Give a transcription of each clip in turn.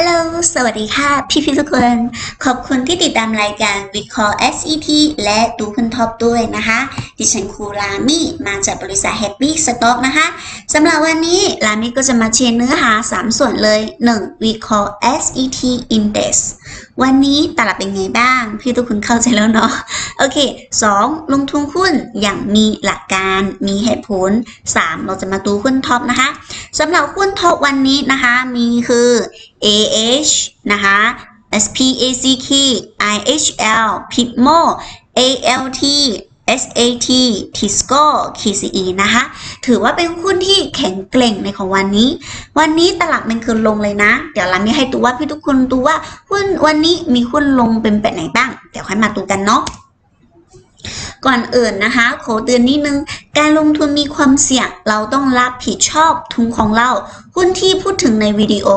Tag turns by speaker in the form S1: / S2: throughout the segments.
S1: ฮัลโหล สวัสดีค่ะ พี่พี่ๆทุกคน ขอบคุณที่ติดตามรายการวิเคราะห์ SET และดูคุณท็อปด้วยนะคะ ดิฉันครูลามี่มาจากบริษัท Happy Stock นะคะ สำหรับวันนี้ลามี่ก็จะมาเชนเนื้อหา 3 ส่วนเลย 1. วิเคราะห์ SET Index วันนี้ตลาดเป็นไงบ้าง พี่ทุกคนเข้าใจแล้วเนาะโอเค 2. ลงทุนหุ้นอย่างมีหลักการมีเหตุผล 3. เราจะมาดูหุ้นท็อปนะคะสำหรับหุ้นท็อปวันนี้นะคะมีคือ AH นะคะ SPACK IHL Pitmo ALT SAT Tisco KCE นะคะ ถือว่าเป็นหุ้นที่แข็งแกร่งในของวันนี้ วันนี้ตลาดมันคือลงเลยนะ เดี๋ยวเรามีให้ดูว่าพี่ทุกคนดูว่าหุ้นวันนี้มีหุ้นลงเป็นแบบไหนบ้าง เดี๋ยวค่อยมาดูกันเนาะก่อนอื่นนะคะ ขอเตือนนิดนึง การลงทุนมีความเสี่ยง เราต้องรับผิดชอบทุนของเรา หุ้นที่พูดถึงในวิดีโอ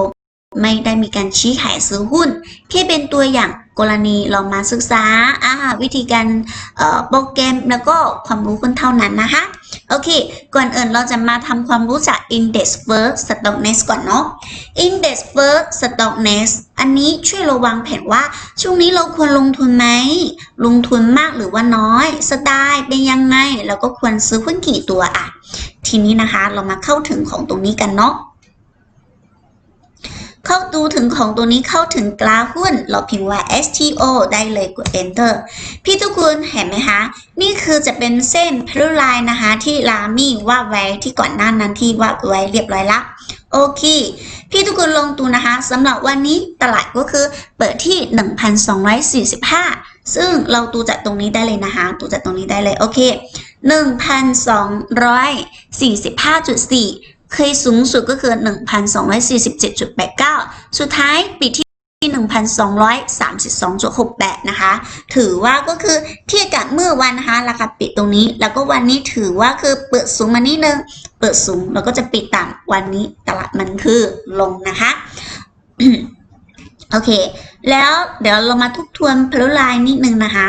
S1: ไม่ได้มีการชี้ขายซื้อหุ้นแค่เป็นตัวอย่าง กรณีเรามาศึกษาอ่าวิธีการโปรแกรมแล้วก็ความรู้หุ้นเท่านั้นนะคะ โอเค ก่อนอื่นเราจะมาทำความรู้จัก Index First Stockness ก่อนเนาะ Index First Stockness อันนี้ช่วยราวางแผนว่า ช่วงนี้เราควรลงทุนไหม ลงทุนมากหรือว่าน้อย สไตล์เป็นยังไง แล้วก็ควรซื้อหุ้นกี่ตัวอะ ทีนี้นะคะเรามาเข้าถึงของตรงนี้กันเนาะ เข้าดูถึงของตัวนี้เข้าถึงกราฟหุ้น เราพิมพ์ว่า STO ได้เลยกด Enter พี่ทุกคนเห็นไหมคะ นี่คือจะเป็นเส้นพลุไลน์นะคะ ที่ลามี่วาดไว้ที่ก่อนหน้านั้นที่วาดไว้เรียบร้อยละโอเค พี่ทุกคนลงตูนะคะสำหรับวันนี้ตลาดก็คือเปิดที่ 1,245 ซึ่งเราดูจากตรงนี้ได้เลยนะคะดูจากตรงนี้ได้เลยโอเค 1,245.4 เคยสูงสุดก็คือ 1,247.89 สุดท้ายปิดที่1,232.68 นะคะ ถือว่าก็คือเทียบกับเมื่อวันนะคะ ราคาปิดตรงนี้ แล้วก็วันนี้ถือว่าคือเปิดสูงมานิดนึง เปิดสูงแล้วก็จะปิดต่ำวันนี้ตลาดมันคือลงนะคะ โอเค แล้วเดี๋ยวเรามาทบทวนพลุไลน์นิดนึงนะคะ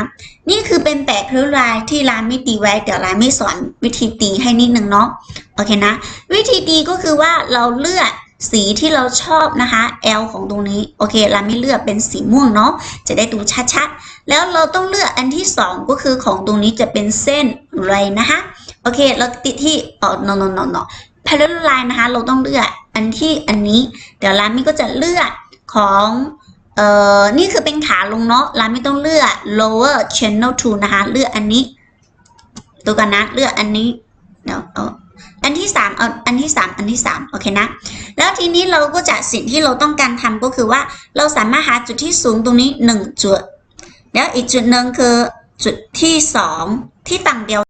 S1: นี่คือเป็นแปะพลุไลน์ที่ร้านไม่ตีไว้เดี๋ยวร้านไม่สอนวิธีตีให้นิดนึงเนาะโอเคนะ วิธีตีก็คือว่าเราเลือกสีที่เราชอบนะคะ L ของตรงนี้โอเคเราไม่เลือกเป็นสีม่วงเนาะจะได้ดูชัดๆ แล้วเราต้องเลือกอันที่สองก็คือของตรงนี้จะเป็นเส้นไรนะคะโอเคเราติดที่อ๋อ no no no no parallel line นะคะ เราต้องเลือกอันที่อันนี้ เดี๋ยวร้านมี่ก็จะเลือกของ เอ่อ นี่คือเป็นขาลงเนาะเราไม่ต้องเลือก lower channel 2นะคะ เลือกอันนี้ดูกันนะเลือกอันนี้เดี๋ยวเอาอันที่สามเอาอันที่สามอันที่สามโอเคนะ แล้วทีนี้เราก็จะสิ่งที่เราต้องการทำก็คือว่าเราสามารถหาจุดที่สูงตรงนี้หนึ่งจุด แล้วอีกจุดหนึ่งคือจุดที่สองที่ต่างเดียว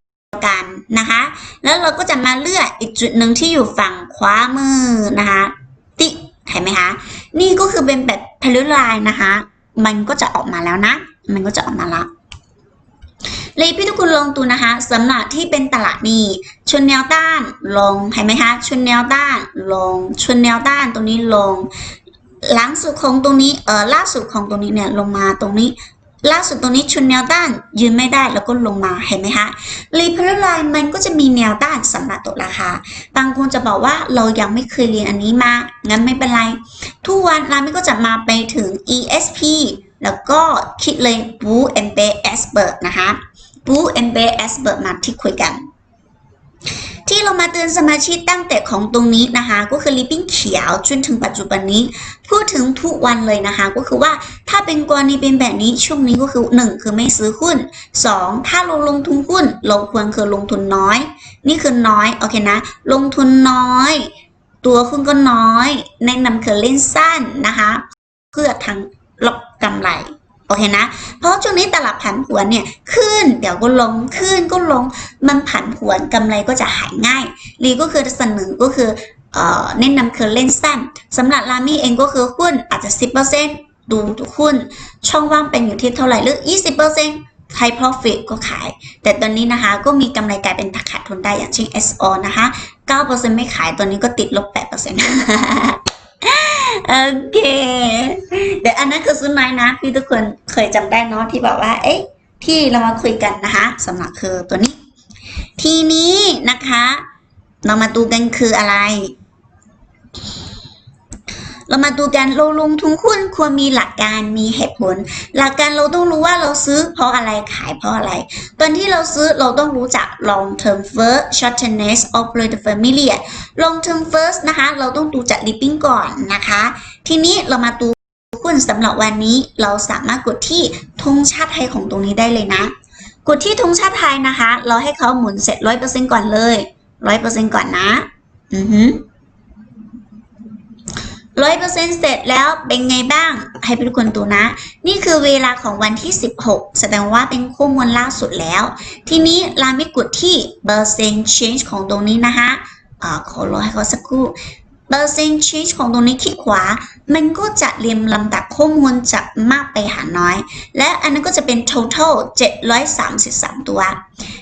S1: กันนะคะ แล้วเราก็จะมาเลือกอีกจุดหนึ่งที่อยู่ฝั่งขวามือนะคะ ติเห็นไหมคะ นี่ก็คือเป็นแบบ พลุลายนะคะ มันก็จะออกมาแล้วนะ มันก็จะออกมาละเลยพี่ทุกคนลองดูนะคะสำหรับที่เป็นตลาดนี้ชนแนวต้านลงเห็นไหมคะชนแนวต้านลงชนแนวต้านตรงนี้ลงหลังสุดของตรงนี้เออล่าสุดของตรงนี้เนี่ยลงมาตรงนี้ ล่าสุดตรงนี้ชุนแนวต้านยืนไม่ได้แล้วก็ลงมาเห็นไหมคะรีเพลไลน์มันก็จะมีแนวต้านสำหรับตัวราคา บางคนจะบอกว่าเรายังไม่เคยเรียนอันนี้มา งั้นไม่เป็นไร ทุกวันรามิก็จะมาไปถึง ESP แล้วก็คิดเลย Blue and Bear Expert นะคะ Blue and Bear Expert มาที่คุยกัน ที่เรามาเตือนสมาชิกตั้งแต่ของตรงนี้นะคะ ก็คือลิปปิ้งเขียวจนถึงปัจจุบันนี้ พูดถึงทุกวันเลยนะคะ ก็คือว่าถ้าเป็นกรณีเป็นแบบนี้ช่วงนี้ก็คือ 1 คือไม่ซื้อหุ้น 2 ถ้าเราลงทุนหุ้นเราควรคือลงทุนน้อย นี่คือน้อยโอเคนะ ลงทุนน้อย ตัวหุ้นก็น้อย แนะนำคือเล่นสั้นนะคะ เพื่อทางลบกำไร โอเคนะ เพราะช่วงนี้ตลาดผันผวนเนี่ยขึ้นเดี๋ยวก็ลงขึ้นก็ลงมันผันผวนกำไรก็จะหายง่ายลีก็คือเสนอก็คือเออแนะนำคือเล่นสั้นสำหรับรามี่เองก็คือหุ้นอาจจะ 10%ดูทุกหุ้น ช่องว่างเป็นอยู่ที่เท่าไหร่หรือ 20%ใคร profit ก็ขาย แต่ตอนนี้นะคะก็มีกำไรกลายเป็นขาดทุนได้อย่างเช่น SO นะคะ 9%ไม่ขายตอนนี้ก็ติดลบ 8%โอเค เดี๋ยวอันนั้นคือซุนไม้นะพี่ทุกคนเคยจำได้เนาะที่บอกว่า เอ๊ะที่เรามาคุยกันนะคะสำหรับคือตัวนี้ ทีนี้นะคะ เรามาดูกันคืออะไร เรามาดูกันเราลงทุนหุ้นควรมีหลักการมีเหตุผล หลักการเราต้องรู้ว่าเราซื้อเพราะอะไรขายเพราะอะไร ตอนที่เราซื้อเราต้องรู้จัก long term first shortness of the family long term first นะคะ เราต้องดูจาก living ก่อนนะคะ ทีนี้เรามาดู หุ้นสำหรับวันนี้เราสามารถกดที่ธงชาติไทยของตรงนี้ได้เลยนะ กดที่ธงชาติไทยนะคะ เราให้เขาหมุนเสร็จร้อยเปอร์เซ็นก่อนเลยร้อยเปอร์เซ็นก่อนนะอือฮึร้อยเปอร์เซ็นเสร็จแล้วเป็นไงบ้าง ให้ทุกคนดูนะ นี่คือเวลาของวันที่ 16 แสดงว่าเป็นข้อมูลล่าสุดแล้ว ทีนี้เราไม่กดที่เปอร์เซ็นต์ change ของตรงนี้นะคะอ่าขอรอให้เขาสักครู่ เปอร์เซ็นต์ change ของตรงนี้คลิกขวา มันก็จะเรียงลำดับข้อมูลจากมากไปหาน้อย และอันนั้นก็จะเป็น total 733 ตัว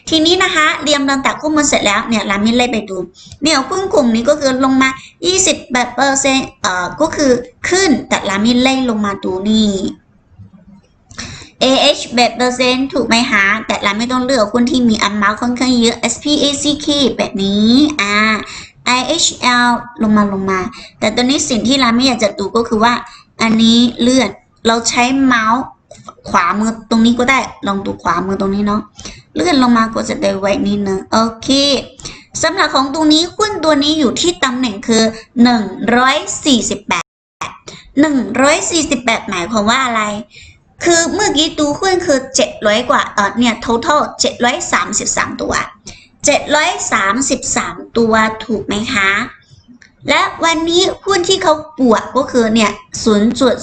S1: ทีนี้นะคะเรียงลำดับข้อมูลเสร็จแล้วเนี่ยรามินไล่ไปดู เนี่ยหุ้นกลุ่มนี้ก็คือลงมา 20แบบเปอร์เซ็นต์เอ่อก็คือขึ้นแต่รามินไล่ลงมาดูนี่ AH แบบเปอร์เซ็นต์ถูกไหมคะแต่เราไม่ต้องเลือกหุ้นที่มีอันมาค่อนข้างเยอะ SPACK แบบนี้ อ่า IHL ลงมาลงมา แต่ตอนนี้สิ่งที่เราไม่อยากจะดูก็คือว่า อันนี้เลื่อน เราใช้เมาส์ขวามือตรงนี้ก็ได้ ลองดูขวามือตรงนี้เนาะ เลื่อนลงมาก็จะได้ไว้นิดนึง โอเคสำหรับของตรงนี้หุ้นตัวนี้อยู่ที่ตำแหน่งคือ 148 148 หมายความว่าอะไร คือเมื่อกี้ดูหุ้นคือ 700 กว่า เออเนี่ย total 733 ตัว 733 ตัวถูกไหมคะ และวันนี้หุ้นที่เขาปวดก็คือเนี่ย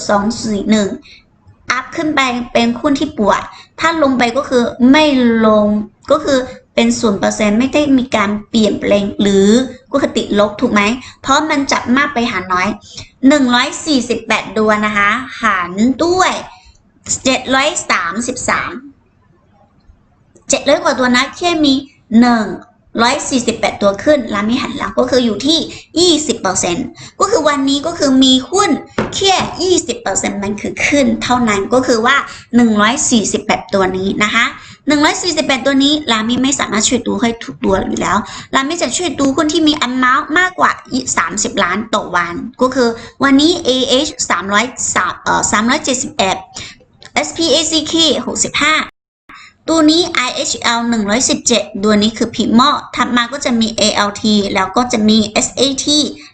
S1: 0.241 อัพขึ้นไปเป็นหุ้นที่ปวดถ้าลงไปก็คือไม่ลงก็คือเป็นศูนย์เปอร์เซ็นต์ไม่ได้มีการเปลี่ยนแปลงหรือก็คติลบถูกไหม เพราะมันจับมากไปหารน้อย 148ตัวนะคะ หารด้วย 733 700กว่าตัวนะแค่มี 148 ตัวขึ้นแล้วมีหันหลังก็คืออยู่ที่ 20%ก็คือวันนี้ก็คือมีหุ้นแค่ 20%มันคือขึ้น เท่านั้นก็คือว่า 148 ตัวนี้นะคะ148 ตัวนี้รามิไม่สามารถช่วยดูให้ทุกตัวอยู่แล้วรามิจะช่วยดูคนที่มีอันมาวมากกว่า 30 ล้านต่อวัน ก็คือวันนี้ AH 300เอ่อ371 SPACK 65 ตัวนี้ IHL 117 ตัวนี้คือ PMO ถัดมาก็จะมี ALT แล้วก็จะมี SAT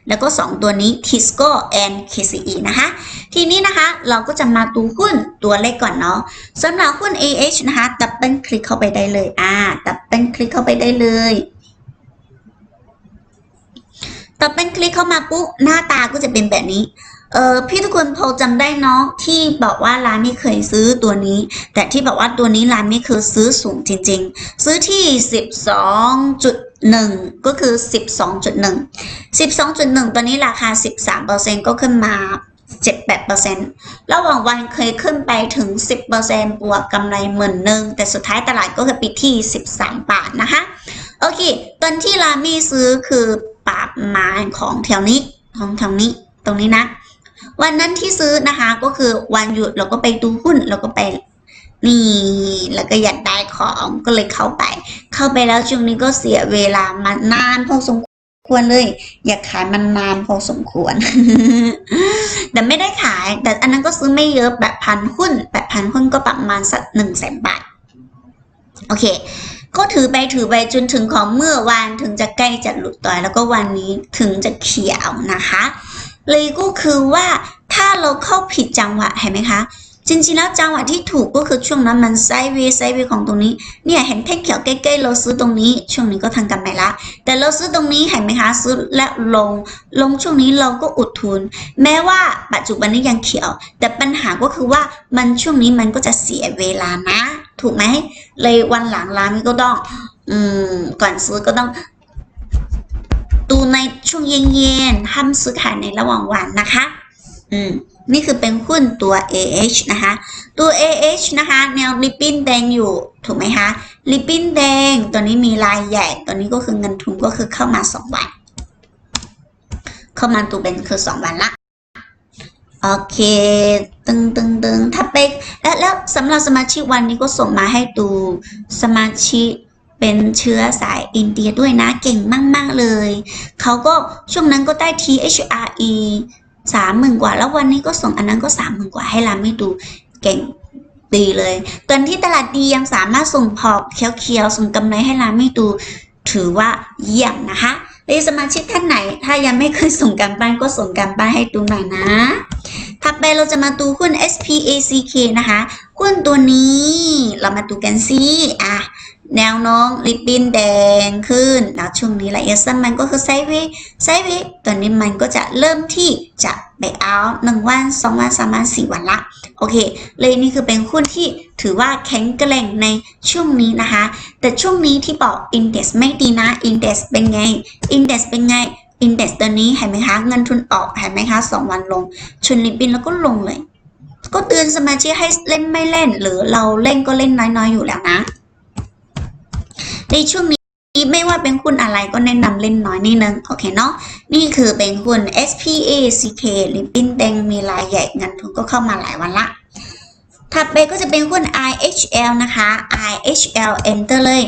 S1: แล้วก็ 2 ตัวนี้ Tisco and KCE นะคะ ทีนี้นะคะเราก็จะมาดูหุ้นตัวเลขก่อนเนาะสำหรับหุ้น AH นะคะดับเบิลคลิกเข้าไปได้เลย อ่าดับเบิลคลิกเข้าไปได้เลยดับเบิลคลิกเข้ามาปุ๊บหน้าตาก็จะเป็นแบบนี้ เออพี่ทุกคนพอจำได้เนาะที่บอกว่าร้านไม่เคยซื้อตัวนี้ แต่ที่บอกว่าตัวนี้ร้านไม่เคยซื้อสูงจริง ๆ ซื้อที่12.1ก็คือ12.1 12.1ตัวนี้ราคา13%ก็ขึ้นมา7-8%ระหว่างวันเคยขึ้นไปถึง10%บวกกำไรหมื่นหนึ่งแต่สุดท้ายตลาดก็คือปิดที่13บสามบาทนะคะ โอเคตอนที่รามีซื้อคือปากมาของแถวนี้ของแถวนี้ตรงนี้นะ วันนั้นที่ซื้อนะคะก็คือวันหยุดเราก็ไปดูหุ้นเราก็ไปนี่แล้วก็อยากได้ของก็เลยเข้าไป เข้าไปแล้วช่วงนี้ก็เสียเวลามานานพอสมควรเลย อยากขายมันนานพอสมควร แต่ไม่ได้ขาย แต่อันนั้นก็ซื้อไม่เยอะแบบพันหุ้นแบบพันหุ้นก็ประมาณสักหนึ่งแสนบาท โอเค ก็ถือไปถือไปจนถึงของเมื่อวานถึงจะใกล้จะหลุดต่อยแล้วก็วันนี้ถึงจะเขียวนะคะ เลยก็คือว่าถ้าเราเข้าผิดจังหวะเห็นไหมคะ จริงๆแล้วจังหวะที่ถูกก็คือช่วงนั้นมันไซเวย์ไซเวย์ของตรงนี้ เนี่ยเห็นแท่งเขียวใกล้ๆเราซื้อตรงนี้ ช่วงนี้ก็ทางกันไปละ แต่เราซื้อตรงนี้เห็นไหมคะ ซื้อและลง ลงช่วงนี้เราก็อุดทุน แม้ว่าปัจจุบันนี้ยังเขียว แต่ปัญหาก็คือว่ามันช่วงนี้มันก็จะเสียเวลานะ ถูกไหมเลยวันหลังร้านก็ต้อง อืม ก่อนซื้อก็ต้อง ดูในช่วงเย็นๆห้ามซื้อขายในระหว่างวันนะคะ อืม นี่คือเป็นหุ้นตัว AH นะคะ ตัว AH นะคะ แนวริบบิ้นแดงอยู่ ถูกไหมคะ ริบบิ้นแดง ตัวนี้มีลายใหญ่ ตัวนี้ก็คือเงินทุนก็คือเข้ามา 2 วัน เข้ามาตัวเป็นคือ 2 วันละโอเค ตึงตึงตึงถ้าไปแล้วแล้วสำหรับสมาชิกวันนี้ก็ส่งมาให้ดูสมาชิก เป็นเชื้อสายอินเดียด้วยนะเก่งมาก ๆ เลย เขาก็ช่วงนั้นก็ได้ THRE สามหมื่นกว่า แล้ววันนี้ก็ส่งอันนั้นก็สามหมื่นกว่าให้ราไม่ดูเก่งดีเลยตอนที่ตลาดดียังสามารถส่งพอร์ตเคียวๆส่งกำไรให้ราไม่ดูถือว่าเยี่ยมนะคะในสมาชิกท่านไหน ถ้ายังไม่เคยส่งการบ้านก็ส่งการบ้านให้ดูหน่อยนะถัดไปเราจะมาดูหุ้น SPACK นะคะหุ้นตัวนี้เรามาดูกันสิอะแนวน้มริบบิ้นแดงขึ้น แล้วช่วงนี้ระยะสั้นมันก็คือไซวย์ไซวย์ตอนนี้มันก็จะเริ่มที่จะเบรกเอาท์หนึ่งวันสองวันสามวันสี่วันละ โอเค เลยนี่คือเป็นหุ้นที่ถือว่าแข็งแกร่งในช่วงนี้นะคะ แต่ช่วงนี้ที่บอกอินเด็กซ์ไม่ดีนะ อินเด็กซ์เป็นไง อินเด็กซ์เป็นไงอินเด็กซ์ตัวนี้เห็นไหมคะ เงินทุนออกเห็นไหมคะสองวันลงชนริบบิ้นแล้วก็ลงเลย ก็เตือนสมาชิกให้เล่นไม่เล่น หรือเราเล่นก็เล่นน้อยๆอยู่แล้วนะ ในช่วงนี้ไม่ว่าเป็นหุ้นอะไรก็แนะนำเล่นน้อยนิดนึง โอเคเนาะ นี่คือเป็นหุ้น SPACK ริบบิ้นแดงมีรายใหญ่เงินทุนก็เข้ามาหลายวันละถัดไปก็จะเป็นหุ้น IHL นะคะ IHL Enter เลย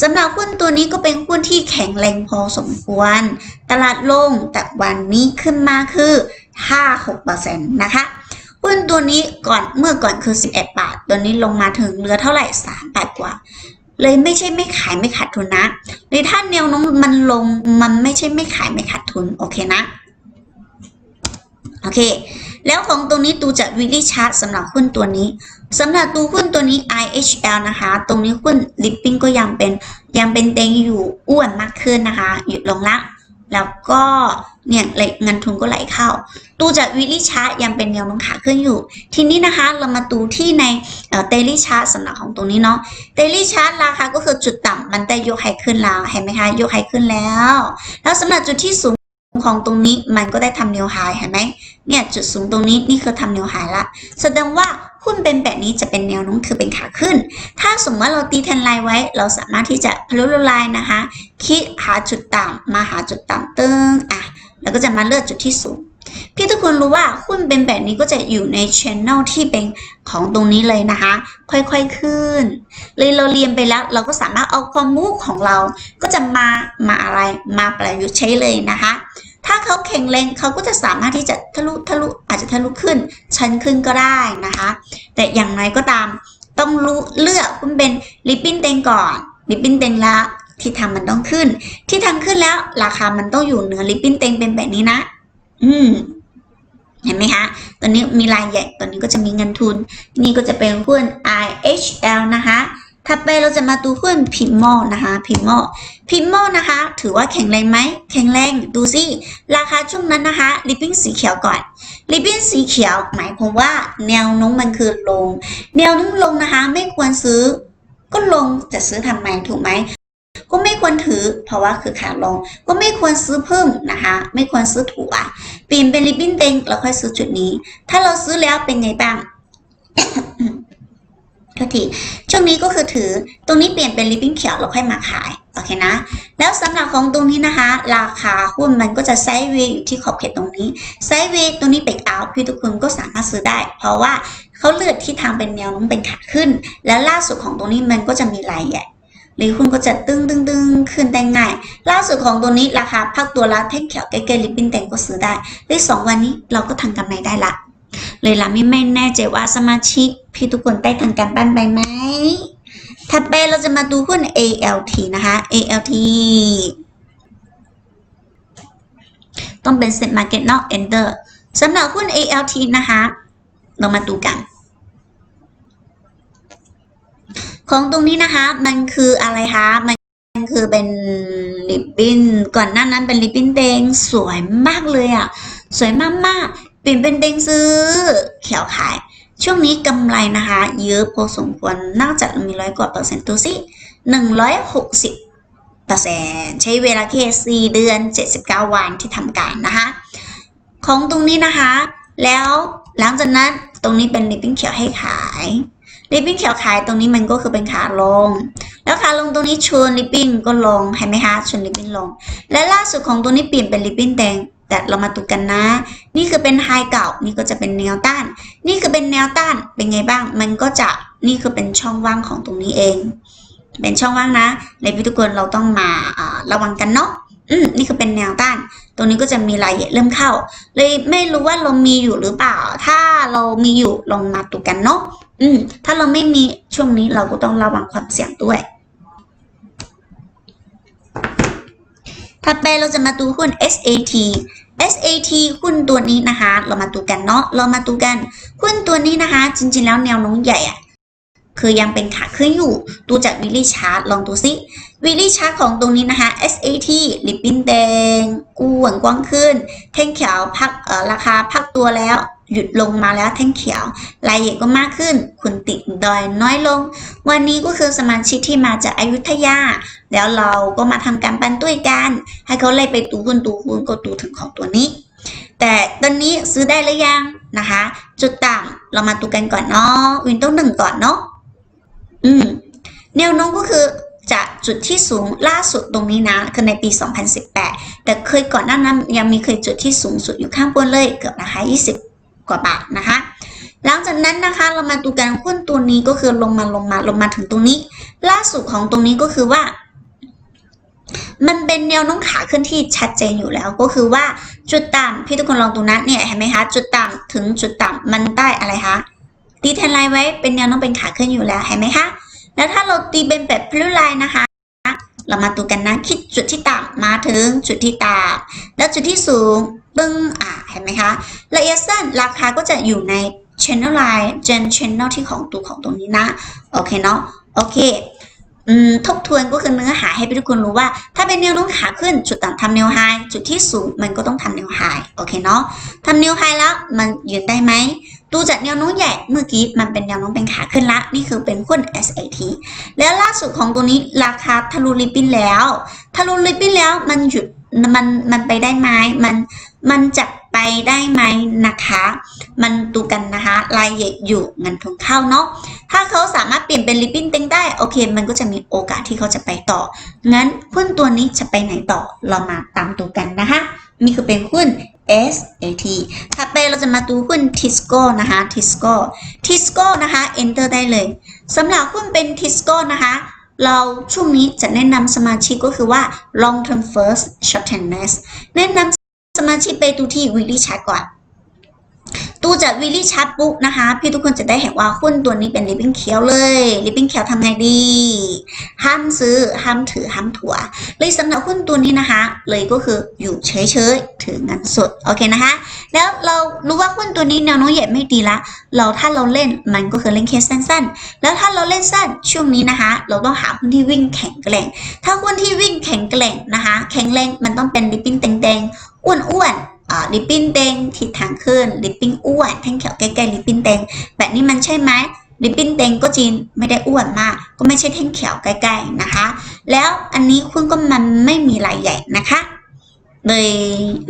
S1: สำหรับหุ้นตัวนี้ก็เป็นหุ้นที่แข็งแรงพอสมควร ตลาดลงแต่วันนี้ขึ้นมาคือ 5-6%นะคะ หุ้นตัวนี้ก่อนเมื่อก่อนคือ 11 บาท ตัวนี้ลงมาถึงเหลือเท่าไหร่ 3 บาทกว่า เลยไม่ใช่ไม่ขายไม่ขาดทุนนะในถ้าแนวน้องมันลงมันไม่ใช่ไม่ขายไม่ขาดทุนโอเคนะโอเค แล้วของตรงนี้ตูจะวิลลี่ชาร์ตสำหรับหุ้นตัวนี้สำหรับตัวหุ้นตัวนี้ IHL นะคะ ตรงนี้หุ้นลิปปิ้งก็ยังเป็นยังเป็นเต็งอยู่อ้วนมากขึ้นนะคะหยุดลงละ แล้วก็เนี่ยเงินทุนก็ไหลเข้า ตูจากวิลลี่ชาร์ตยังเป็นแนวโน้มขาขึ้นอยู่ ทีนี้นะคะเรามาดูที่ในเดลี่ชาร์ตสำหรับของตรงนี้เนาะเดลี่ชาร์ตราคาก็คือจุดต่ำมันได้ยกไฮขึ้นแล้วเห็นไหมคะ ยกไฮขึ้นแล้ว แล้วสำหรับจุดที่สูง ของตรงนี้มันก็ได้ทำนิวไฮเห็นไหมเนี่ยจุดสูงตรงนี้นี่คือทำนิวไฮละแสดงว่าหุ้นเป็นแบบนี้จะเป็นแนวโน้มคือเป็นขาขึ้น ถ้าสมมติว่าเราตีแทนไลน์ไว้ เราสามารถที่จะพลุลไลน์นะคะ คิดหาจุดต่ำมาหาจุดต่ำตึงอะแล้วก็จะมาเลือกจุดที่สูงพี่ทุกคนรู้ว่าหุ้นเป็นแบบนี้ก็จะอยู่ในช anel ที่เป็นของตรงนี้เลยนะคะ ค่อยๆขึ้น เลยเราเรียนไปแล้ว เราก็สามารถเอาความรู้ของเรา ก็จะมามาอะไรมาประยุกต์ใช้เลยนะคะ ถ้าเขาแข็งแรงเขาก็จะสามารถที่จะทะลุทะลุอาจจะทะลุขึ้น ชั้นขึ้นก็ได้นะคะ แต่อย่างไรก็ตามต้องรู้เลือกคุณเป็นริบบิ้นเต็งก่อนริบบิ้นเต็งแล้วที่ทำมันต้องขึ้น ที่ทำขึ้นแล้วราคามันต้องอยู่เหนือริบบิ้นเต็งเป็นแบบนี้นะ อืมเห็นไหมคะตัวนี้มีรายใหญ่ตัวนี้ก็จะมีเงินทุน นี่ก็จะเป็นหุ้น IHL นะคะ ถัดไปเราจะมาดูหุ้นพิมโมนะคะพิมโมพิมโมนะคะ ถือว่าแข็งแรงไหมแข็งแรงดูสิราคาช่วงนั้นนะคะริบบิ้นสีเขียวก่อนริบบิ้นสีเขียว หมายความว่าแนวโน้มมันคือลง แนวโน้มลงนะคะ ไม่ควรซื้อ ก็ลงจะซื้อทำไมถูกไหมก็ไม่ควรถือเพราะว่าคือขาลง ก็ไม่ควรซื้อเพิ่มนะคะ ไม่ควรซื้อถูกอะเปลี่ยนเป็นริบบิ้นเต็งเราค่อยซื้อจุดนี้ ถ้าเราซื้อแล้วเป็นไงบ้าง โทษทีช่วงนี้ก็คือถือตรงนี้เปลี่ยนเป็นริบบิ้นเขียวเราค่อยมาขาย โอเคนะ แล้วสำหรับของตรงนี้นะคะ ราคาหุ้นมันก็จะไซด์เวย์อยู่ที่ขอบเขตตรงนี้ ไซด์เวย์ตรงนี้เบรกเอาท์พี่ทุกคนก็สามารถซื้อได้ เพราะว่าเขาเลือกที่ทางเป็นแนวโน้มเป็นขาขึ้น แล้วล่าสุดของตรงนี้มันก็จะมีรายใหญ่หรือหุ้นก็จะตึงตึงตึงขึ้นได้ง่าย ล่าสุดของตัวนี้ราคาพักตัวละแท่งเขียวใกล้ๆริบบิ้นแดงก็ซื้อได้ในสองวันนี้เราก็ทำกำไรได้ละ เลยล่ะไม่ไม่แน่ใจว่าสมาชิกพี่ทุกคนได้ทำการบ้านไปไหมถัดไปเราจะมาดูหุ้น ALT นะคะ ALT ต้องเป็น Set Market เนาะ Enter สำหรับหุ้น ALT นะคะ เรามาดูกัน ของตรงนี้นะคะ มันคืออะไรคะ มันคือเป็นริบบิ้น ก่อนหน้านั้นเป็นริบบิ้นแดงสวยมากเลยอะ่ะ สวยมากๆเปลี่ยนเป็นแดงซื้อ เขียวขาย ช่วงนี้กำไรนะคะ เยอะพอสมควรน่าจะมีร้อยกว่าเปอร์เซ็นต์ตัวสิหนึ่งร้อยหกสิบเปอร์เซ็นต์ใช้เวลาแค่สี่เดือนเจ็ดสิบเก้าวันที่ทำการนะคะ ของตรงนี้นะคะ แล้วหลังจากนั้นตรงนี้เป็นริบบิ้นเขียวให้ขายริบบิ้นเขียวขายตรงนี้มันก็คือเป็นขาลง แล้วขาลงตรงนี้ชวนริบบิ้นก็ลงเห็นไหมคะชวนริบบิ้นลง และล่าสุดของตัวนี้เปลี่ยนเป็นริบบิ้นแดง แต่เรามาดูกันนะ นี่คือเป็นไฮเก่า นี่ก็จะเป็นแนวต้าน นี่คือเป็นแนวต้าน เป็นไงบ้าง มันก็จะ นี่คือเป็นช่องว่างของตรงนี้เอง เป็นช่องว่างนะ ในพิทุกคนเราต้องมาระวังกันเนาะ อืม นี่คือเป็นแนวต้าน ตรงนี้ก็จะมีรายละเอียดเริ่มเข้า เลยไม่รู้ว่าเรามีอยู่หรือเปล่า ถ้าเรามีอยู่ลองมาดูกันเนาะ อืม ถ้าเราไม่มีช่วงนี้เราก็ต้องระวังความเสี่ยงด้วย ถัดไปเราจะมาดูหุ้น SAT SAT หุ้นตัวนี้นะคะ เรามาดูกันเนาะ เรามาดูกัน หุ้นตัวนี้นะคะ จริงๆ แล้วแนวโน้มใหญ่อะคือยังเป็นขาขึ้นอยู่ ดูจากวิลลี่ชาร์ตลองดูซิวิลลี่ชาร์ตของตรงนี้นะคะ SAT ลิปปิ้นแดงกูหวนกว้างขึ้น แท่งเขียวพักเออราคาพักตัวแล้ว หยุดลงมาแล้วแท่งเขียวรายละเอียดก็มากขึ้น คุณติดดอยน้อยลง วันนี้ก็คือสมาชิกที่มาจากอายุทยา แล้วเราก็มาทำการปันด้วยกัน ให้เขาไล่ไปตูหุ้นตูหุ้นก็ตูถึงของตัวนี้ แต่ตอนนี้ซื้อได้หรือยังนะคะ จุดต่ำเรามาดูกันก่อนเนาะวินต้องหนึ่งก่อนเนาะอืมแนวโน้มก็คือจะจุดที่สูงล่าสุดตรงนี้นะคือในปี 2018 แต่เคยก่อนหน้านั้นยังมีเคยจุดที่สูงสุดอยู่ข้างบนเลยเกือบราคา20 กว่าบาทนะคะหลังจากนั้นนะคะเรามาดูกันหุ้นตัวนี้ก็คือลงมาลงมาลงมาถึงตรงนี้ ล่าสุดของตรงนี้ก็คือว่า มันเป็นแนวน้มขาขึ้นที่ชัดเจนอยู่แล้วก็คือว่าจุดต่ำพี่ทุกคนลองดูนะเนี่ยเห็นไหมคะจุดต่ำถึงจุดต่ำมันได้อะไรคะตีแทนไลน์ไว้เป็นแนวน้มเป็นขาขึ้นอยู่แล้วเห็นไหมคะแล้วถ้าเราตีเป็นแบบพลุไลน์นะคะ เรามาดูกันนะคิดจุดที่ต่ำมาถึงจุดที่ต่ำแล้วจุดที่สูงตึ้งอะเห็นไหมคะระเอียดสั้นราคาก็จะอยู่ใน channel line gen channel ที่ของตัวของตรงนี้นะ โอเคเนาะโอเค ทบทวนก็คือเนื้อหาให้ทุกคนรู้ว่า ถ้าเป็นแนวโน้มขาขึ้นจุดต่ำทำแนวไฮจุดที่สูงมันก็ต้องทำแนวไฮโอเคเนาะทำแนวไฮแล้วมันยืนได้ไหมดูจากแนวโน้มใหญ่เมื่อกี้มันเป็นแนวโน้มเป็นขาขึ้นละนี่คือเป็นหุ้น SAT แล้วล่าสุดของตัวนี้ราคาทะลุริบบิ้นแล้วทะลุริบบิ้นแล้วมันหยุดมันมันไปได้ไหมมันมันจะ ไปได้ไหมนะคะมันดูกันนะคะรายละเอียดอยู่เงินทุนเข้าเนาะถ้าเขาสามารถเปลี่ยนเป็นริบบิ้นเต็งได้โอเค มันก็จะมีโอกาสที่เขาจะไปต่อ งั้นหุ้นตัวนี้จะไปไหนต่อเรามาตามดูกันนะคะนี่คือเป็นหุ้น SAT ถัดไปเราจะมาดูหุ้น Tisco นะคะ Tisco Tisco นะคะ enter ได้เลยสำหรับหุ้นเป็น Tisco นะคะเราช่วงนี้จะแนะนำสมาชิกก็คือว่า long term first short term next แนะนำ สมาชิกไปดูที่วิลลี่ชาร์ตก่อนดูจากวิลลี่ชาร์ตปุ๊บนะคะ พี่ทุกคนจะได้เห็นว่าหุ้นตัวนี้เป็นริบบิ้นเขียวเลยริบบิ้นเขียวทำไงดี ห้ามซื้อ ห้ามถือ ห้ามถัว เลยสำหรับหุ้นตัวนี้นะคะ เลยก็คืออยู่เฉยๆ ถือเงินสด โอเคนะคะ แล้วเรารู้ว่าหุ้นตัวนี้แนวโน้มใหญ่ไม่ดีละ เราถ้าเราเล่นมันก็คือเล่นแค่สั้นๆ แล้วถ้าเราเล่นสั้นช่วงนี้นะคะ เราต้องหาหุ้นที่วิ่งแข็งแกร่ง ถ้าหุ้นที่วิ่งแข็งแกร่งนะคะ แข็งแรงมันต้องเป็นริบ ลิปปิ้นแดงทิศทางขึ้นลิปปิ้นอ้วนแท่งเขียวใกล้ๆลิปปิ้นแดงแบบนี้มันใช่ไหมลิปปิ้นแดงก็จริงไม่ได้อ้วนมาก ก็ไม่ใช่แท่งเขียวใกล้ๆนะคะ แล้วอันนี้คุณก็มันไม่มีรายใหญ่นะคะเลย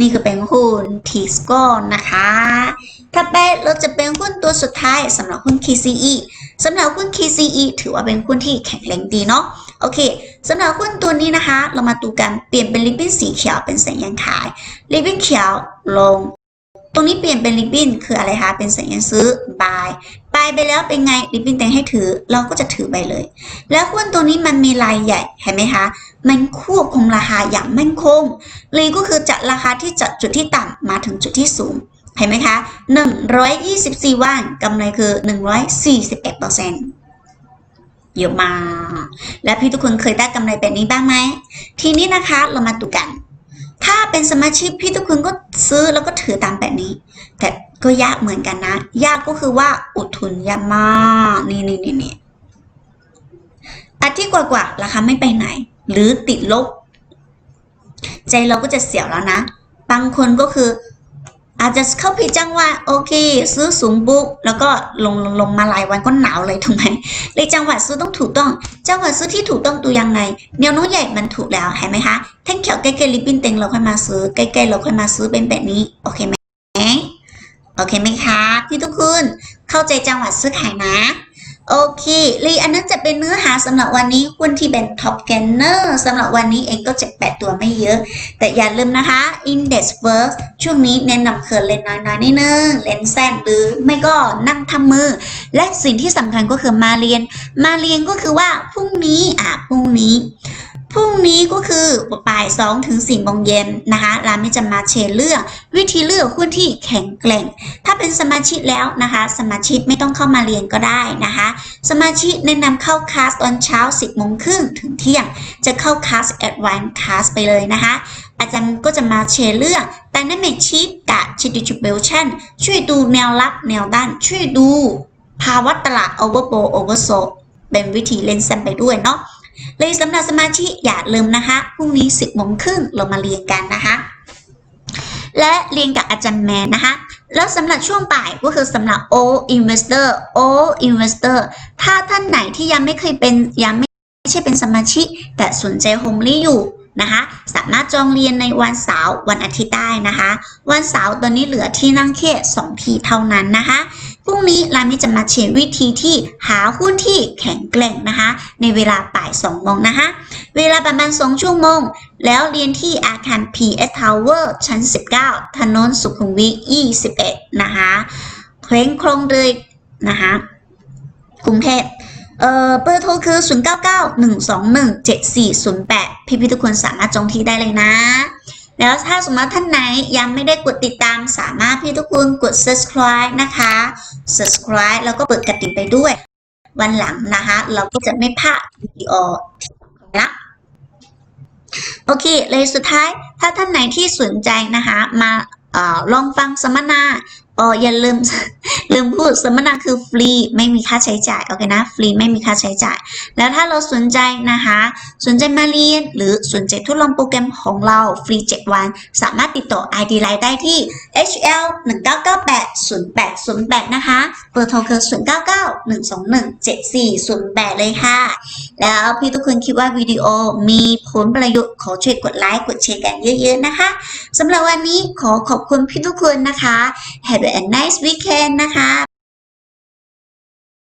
S1: นี่คือเป็นหุ้นทีสโก้นะคะ ถ้าไปเราจะเป็นหุ้นตัวสุดท้ายสำหรับหุ้น KCE สำหรับหุ้น KCE ถือว่าเป็นหุ้นที่แข็งแรงดีเนาะโอเคสำหรับหุ้นตัวนี้นะคะ เรามาดูกันเปลี่ยนเป็นริบบิ้นสีเขียวเป็นสัญญาณขายริบบิ้นเขียวลง ตรงนี้เปลี่ยนเป็นริบบิ้นคืออะไรคะเป็นสัญญาณซื้อ buy buy ไปแล้วเป็นไงริบบิ้นแดงให้ถือเราก็จะถือไปเลย แล้วหุ้นตัวนี้มันมีรายใหญ่เห็นไหมคะมันควบคุมราคาอย่างมั่นคงเลยก็คือจากราคาที่จากจุดที่ต่ำมาถึงจุดที่สูง เห็นไหมคะ 124วันกำไรคือ 141เปอร์เซ็นต์เยอะมาก และพี่ทุกคนเคยได้กำไรแบบนี้บ้างไหม ทีนี้นะคะเรามาดูกัน ถ้าเป็นสมาชิกพี่ทุกคนก็ซื้อแล้วก็ถือตามแบบนี้ แต่ก็ยากเหมือนกันนะ ยากก็คือว่าอุดทุนยากมาก นี่นี่นี่นี่อาทิตย์กว่าๆราคาไม่ไปไหน หรือติดลบ ใจเราก็จะเสียวแล้วนะ บางคนก็คือ อาจจะเข้าผิดจังหวะโอเค ซื้อสูงปุ๊บแล้วก็ลงลงลงมาหลายวันก็หนาวเลยถูกไหมเลยจังหวะซื้อต้องถูกต้อง จังหวะซื้อที่ถูกต้องดูยังไงแนวโน้มใหญ่มันถูกแล้วเห็นไหมคะแท่งเขียวใกล้ๆริบบิ้นเต็งเราค่อยมาซื้อใกล้ๆเราค่อยมาซื้อเป็นแบบนี้โอเคไหมโอเคไหมคะพี่ทุกคนเข้าใจจังหวะซื้อขายนะ โอเคลีอันนั้นจะเป็นเนื้อหาสำหรับวันนี้หุ้นที่เป็นท็อปแกนเนอร์สำหรับวันนี้เองก็จะแปดตัวไม่เยอะ แต่อย่าลืมนะคะ Index v e r s ช่วงนี้แนะนำเคิร์เล่นน้อยๆนิดนึงเล่นแซนหรือไม่ก็นั่งทำมือ และสิ่งที่สำคัญก็คือมาเรียน มาเรียนก็คือว่าพรุ่งนี้อะพรุ่งนี้ พรุ่งนี้ก็คือบ่าย2ถึง4โมงเย็นนะคะรามิจะมาแชเรื่องวิธีเลือกหุ้นที่แข็งแกร่ง ถ้าเป็นสมาชิกแล้วนะคะ สมาชิกไม่ต้องเข้ามาเรียนก็ได้นะคะ สมาชิกแนะนำเข้าคลาสตอนเช้า 10โมงครึ่งถึงเที่ยง จะเข้าคลาส Advanced Class ไปเลยนะคะ อาจารย์ก็จะมาแชเรื่อง Dynamic Shift กับ Shift Distribution ช่วยดูแนวรับแนวด้าน ช่วยดูภาวะตลาด Overbought Oversold เป็นวิธีเล่นสั้นไปด้วยเนาะ เลยสำหรับสมาชิกอย่าลืมนะคะพรุ่งนี้ 10โมงครึ่งเรามาเรียนกันนะคะ และเรียนกับอาจารย์แมนนะคะ แล้วสำหรับช่วงบ่ายก็คือสำหรับ all investor all investor ถ้าท่านไหนที่ยังไม่เคยเป็นยังไม่ใช่เป็นสมาชิกแต่สนใจโฮมลี่อยู่นะคะ สามารถจองเรียนในวันเสาร์วันอาทิตย์ได้นะคะ วันเสาร์ตอนนี้เหลือที่นั่งแค่2ทีเท่านั้นนะคะ พรุ่งนี้รามิจะมาเชร์วิธีที่หาหุ้นที่แข็งแกร่งนะคะ ในเวลาบ่าย2โมงนะคะ เวลาประมาณ 2 ชั่วโมง แล้วเรียนที่อาคาร PS Tower ชั้น 19 ถนนสุขุมวิท 21 นะคะเคว้งโครงเลยนะคะกรุงเทพเอ่อเบอร์โทรคือ 0991217408 พี่พี่ๆทุกคนสามารถจองที่ได้เลยนะ แล้วถ้าสมมติท่านไหนยังไม่ได้กดติดตามสามารถพี่ทุกคนกด subscribe นะคะ subscribe แล้วก็เปิดกระดิ่งไปด้วย วันหลังนะคะ เราก็จะไม่พลาดวิดีโอที่สำคัญละโอเค เลยสุดท้ายถ้าท่านไหนที่สนใจนะคะ มาลองฟังสัมมนา อออย่าลืมลืมพูดสัมมนาคือฟรีไม่มีค่าใช้จ่ายโอเคนะฟรีไม่มีค่าใช้จ่าย แล้วถ้าเราสนใจนะคะ สนใจมาเรียน หรือสนใจทดลองโปรแกรมของเราฟรี 7 วัน สามารถติดต่อ ID Line ได้ที่ HL 1998 0808 นะคะเบอร์โทรคือ 099 121 7408 เลยค่ะ แล้วพี่ทุกคนคิดว่าวิดีโอมีผลประโยชน์ขอช่วยกดไลค์กดแชร์กันเยอะ ๆ นะคะสำหรับวันนี้ขอขอบคุณพี่ทุกคนนะคะ Have a nice weekend นะคะ